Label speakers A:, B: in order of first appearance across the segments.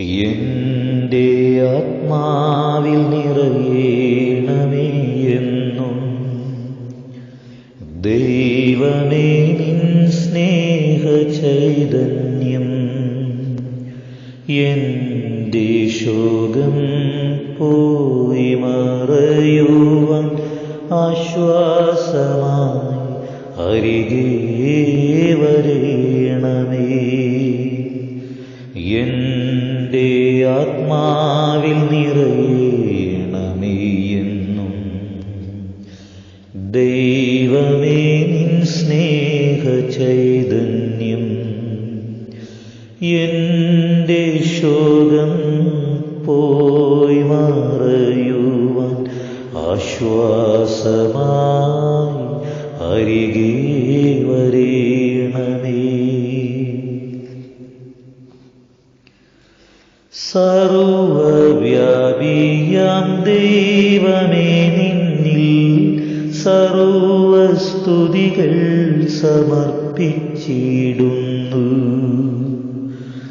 A: എന്റെ ആത്മാവിൽ നിറയേണമേ എന്നും. ദൈവമേ നിൻ സ്നേഹ ചൈതന്യം. എന്റെ ശോകം പോയി മറയുവാൻ ആശ്വാസമായി അരികെ എന്നും ദൈവമേ നിൻ സ്നേഹ ചൈതന്യം എന്റെ ശോകം പോയി മറയുവാൻ ആശ്വാസമായി അരികെ വരേണമേ സർവവ്യാപിയാം ദൈവമേ നിന്നിൽ. സർവസ്തുതികൾ സമർപ്പിച്ചിടുന്നു.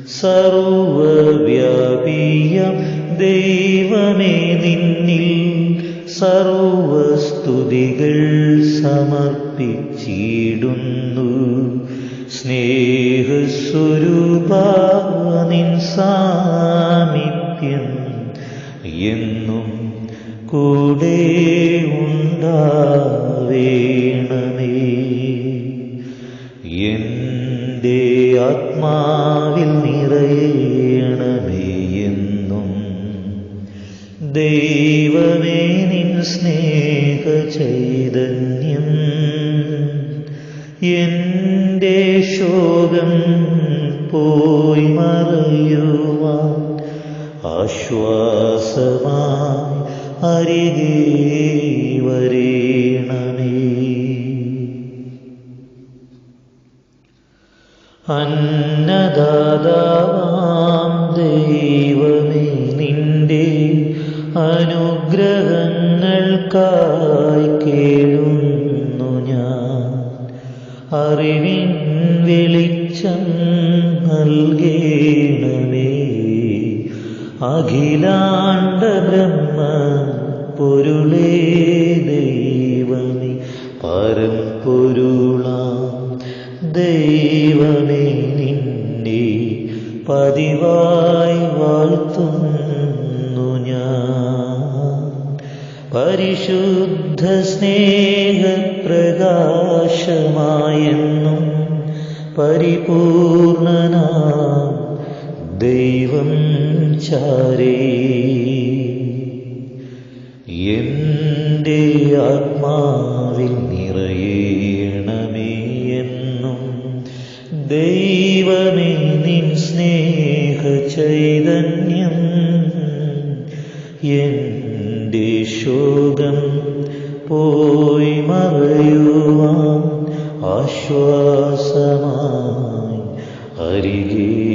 A: സർവവ്യാപിയാം ദൈവമേ നിന്നിൽ. സർവസ്തുതികൾ സമർപ്പിച്ചിടുന്നു. സ്നേഹസ്വരൂപ നിൻ സാമീപ്യം എന്നും കൂടെ ഉണ്ടാവേണമേ. എന്റെ ആത്മാവിൽ നിറയണമേ എന്നും ദൈവമേ നിൻ സ്നേഹ ചൈതന്യം എന്റെ ശോകം പോയി മറയുവാൻ ആശ്വാസമായി അരികെ വരേണമേ. അന്നദാതാവാം ദൈവമേ നിന്റെ അനുഗ്രഹങ്ങൾക്കായി കേളുന്നു ഞാൻ. അറിവിൻ വെളിച്ചം നൽകേണമേ. അഖിലാണ്ട ബ്രഹ്മ പൊരുളേ ദൈവമേ. പരമ്പൊരുളാം ദൈവമേ നിന്നെ. പതിവായി വാഴ്ത്തുന്നു ഞാൻ. പരിശുദ്ധ സ്നേഹപ്രകാശമായെന്നും പരിപൂർണനാ ദൈവം ചാരേ. എന്റെ ആത്മാവിൽ നിറയണമേ എന്നും ദൈവമേ നിൻ സ്നേഹ ചൈതന്യം. എന്റെ ശോകം പോയി മറയുവാൻ ആശ്വാസമായി അരികെ വരേ